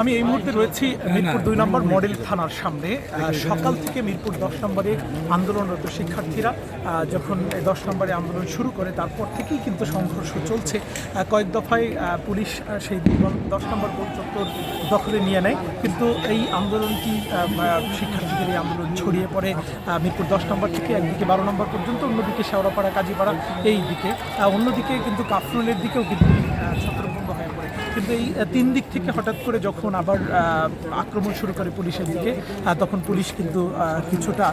আমি এই মুহূর্তে রয়েছি মিরপুর দুই নম্বর মডেল থানার সামনে। সকাল থেকে মিরপুর দশ নম্বরে আন্দোলনরত শিক্ষার্থীরা যখন দশ নম্বরে আন্দোলন শুরু করে তারপর থেকেই কিন্তু সংঘর্ষ চলছে। কয়েক দফায় পুলিশ সেই দশ নম্বর গোল চত্বর দখলে নিয়ে নেয়। কিন্তু এই আন্দোলনটি শিক্ষার্থীদের এই আন্দোলন ছড়িয়ে পড়ে। মিরপুর দশ নম্বর থেকে একদিকে বারো নম্বর পর্যন্ত অন্যদিকে শেওড়াপাড়া কাজীপাড়া এই দিকে। অন্যদিকে কিন্তু কাফরুলের দিকেও কিন্তু পড়ে কিন্তু এই তিন দিক থেকে হঠাৎ করে যখন আবার আক্রমণ শুরু করে পুলিশের দিকে তখন পুলিশ কিন্তু কিছুটা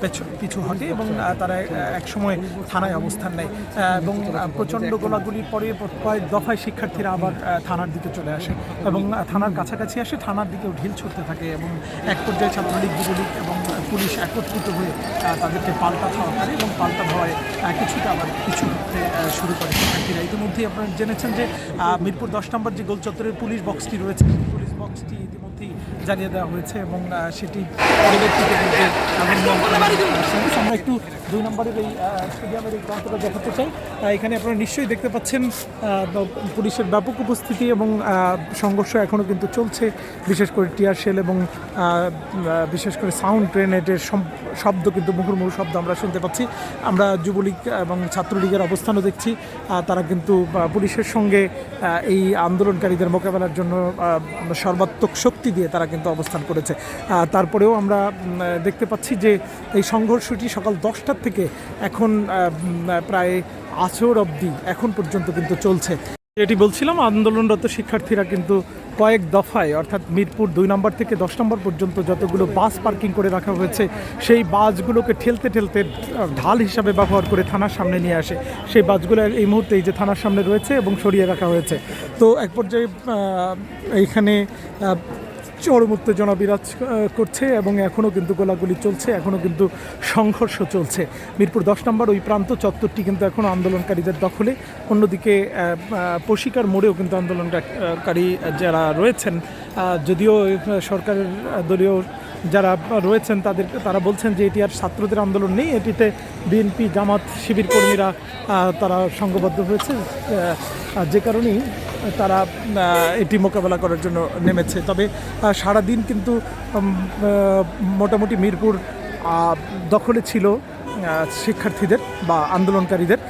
পেছ- হটে এবং তারা একসময় থানায় অবস্থান নেয়। এবং প্রচণ্ড গোলাগুলির পরে কয়েক দফায় শিক্ষার্থীরা আবার থানার দিকে চলে আসে এবং থানার কাছাকাছি আসে, থানার দিকেও ঢিল ছুটতে থাকে এবং এক পর্যায়ে ছাত্রলীগ, যুবলীগ এবং পুলিশ একত্রিত হয়ে তাদেরকে পাল্টা ধাওয়া করে এবং পাল্টা ধাওয়ায় কিছুটা আবার হতে শুরু করে শিক্ষার্থীরা। ইতিমধ্যেই আপনারা জেনেছেন যে মিরপুর দশ নম্বর যে গোলচত্বরের পুলিশ বক্সটি রয়েছে বক্সটি ইতিমধ্যেই জানিয়ে দেওয়া হয়েছে এবং সেটি। আমরা একটু দুই নম্বরের এই স্টেডিয়ামের এই প্রান্তটা দেখাতে চাই এখানে আপনারা নিশ্চয়ই দেখতে পাচ্ছেন পুলিশের ব্যাপক উপস্থিতি এবং সংঘর্ষ এখনও কিন্তু চলছে, বিশেষ করে টিয়ার শেল এবং বিশেষ করে সাউন্ড গ্রেনেডের শব্দ কিন্তু মুহুর্মুহু শব্দ আমরা শুনতে পাচ্ছি আমরা যুবলীগ এবং ছাত্রলীগের অবস্থানও দেখছি তারা কিন্তু পুলিশের সঙ্গে এই আন্দোলনকারীদের মোকাবেলার জন্য সর্বাত্মক শক্তি দিয়ে তারা কিন্তু অবস্থান করেছে। তারপরেও আমরা দেখতে পাচ্ছি যে এই সংঘর্ষটি সকাল দশটার থেকে এখন প্রায় আছর অবধি এখন পর্যন্ত কিন্তু চলছে। এটি বলছিলাম, আন্দোলনরত শিক্ষার্থীরা কিন্তু কয়েক দফায়, অর্থাৎ মিরপুর দুই নম্বর থেকে দশ নম্বর পর্যন্ত যতগুলো বাস পার্কিং করে রাখা হয়েছে, সেই বাসগুলোকে ঠেলতে ঠেলতে ঢাল হিসাবে ব্যবহার করে থানার সামনে নিয়ে আসে। সেই বাসগুলো এই মুহূর্তে এই যে থানার সামনে রয়েছে এবং সরিয়ে রাখা হয়েছে। তো এক পর্যায়ে এইখানে চরম উত্তেজনা বিরাজ করছে এবং এখনও কিন্তু গোলাগুলি চলছে এখনও কিন্তু সংঘর্ষ চলছে। মিরপুর দশ নম্বর ওই প্রান্ত চত্বরটি কিন্তু এখনও আন্দোলনকারীদের দখলে। অন্যদিকে পশিকার মোড়েও কিন্তু আন্দোলনকারী যারা রয়েছেন যদিও সরকারের দলীয় যারা রয়েছেন তাদের, তারা বলছেন যে এটি আর ছাত্রদের আন্দোলন নেই, এটিতে বিএনপি, জামাত, শিবির কর্মীরা তারা সংঘবদ্ধ হয়েছে। যে কারণেই তারা এটি মোকাবেলা করার জন্য নেমেছে। তবে সারাদিন কিন্তু মোটামুটি মিরপুর দখলে ছিল শিক্ষার্থীদের বা আন্দোলনকারীদের।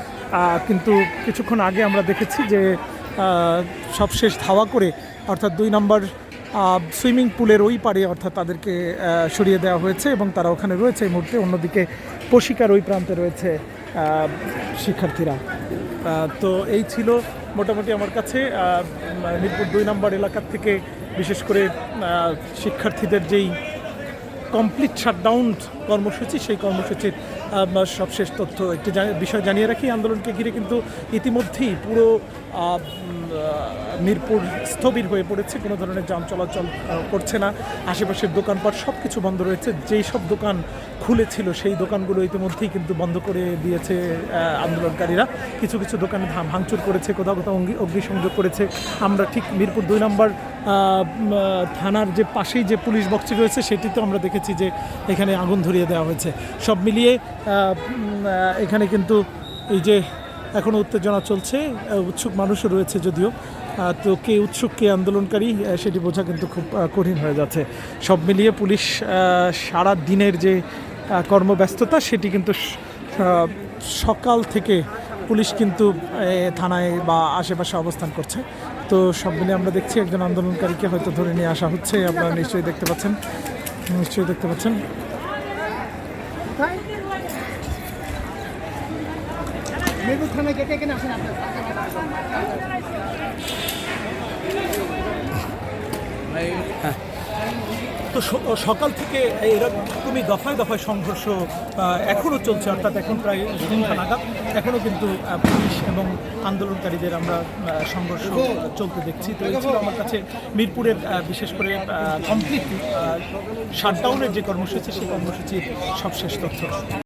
কিন্তু কিছুক্ষণ আগে আমরা দেখেছি যে আহ, সবশেষ ধাওয়া করে অর্থাৎ দুই নম্বর সুইমিং পুলের ওই পারে অর্থাৎ তাদেরকে সরিয়ে দেওয়া হয়েছে এবং তারা ওখানে রয়েছে এই মুহূর্তে। অন্যদিকে পশিকার ওই প্রান্তে রয়েছে শিক্ষার্থীরা। তো এই ছিল মোটামুটি আমার কাছে মিরপুর দুই নম্বর এলাকার থেকে বিশেষ করে শিক্ষার্থীদের যেই কমপ্লিট শাটডাউন কর্মসূচি, সেই কর্মসূচির সবশেষ তথ্য, একটি বিষয় জানিয়ে রাখি, আন্দোলনকে ঘিরে কিন্তু ইতিমধ্যেই পুরো মিরপুর স্থবির হয়ে পড়েছে। কোনো ধরনের যান চলাচল করছে না। আশেপাশের দোকানপাট সব কিছু বন্ধ রয়েছে। যেই সব দোকান খুলেছিল, সেই দোকানগুলো ইতিমধ্যেই কিন্তু বন্ধ করে দিয়েছে আন্দোলনকারীরা। কিছু কিছু দোকানে ভাঙচুর করেছে কোথাও কোথাও অগ্নিসংযোগ করেছে। আমরা ঠিক মিরপুর দুই নম্বর থানার যে পাশেই যে পুলিশ বক্সটি রয়েছে, সেটিতে আমরা দেখেছি যে এখানে আগুন ধরিয়ে দেওয়া হয়েছে। সব মিলিয়ে এখানে কিন্তু এই যে এখনও উত্তেজনা চলছে উৎসুক মানুষও রয়েছে যদিও। তো কে উৎসুক, কে আন্দোলনকারী সেটি বোঝা কিন্তু খুব কঠিন হয়ে যাচ্ছে। সব মিলিয়ে পুলিশ সারা দিনের যে কর্মব্যস্ততা, সেটি কিন্তু সকাল থেকে পুলিশ কিন্তু থানায় বা আশেপাশে অবস্থান করছে। তো সব মিলে আমরা দেখছি একজন আন্দোলনকারীকে হয়তো ধরে নিয়ে আসা হচ্ছে। আপনারা নিশ্চয়ই দেখতে পাচ্ছেন, নিশ্চয়ই দেখতে পাচ্ছেন। মেরপুর থানায় গেটে এখানে আসেন তো সকাল থেকে এরকমই দফায় দফায় সংঘর্ষ এখনও চলছে, অর্থাৎ এখন প্রায় সন্ধ্যা নাগাদ। এখনও কিন্তু পুলিশ এবং আন্দোলনকারীদের আমরা সংঘর্ষ চলতে দেখছি। তো এই আমার কাছে মিরপুরের বিশেষ করে কমপ্লিট শাটডাউনের যে কর্মসূচি, সেই কর্মসূচির সবশেষ তথ্য।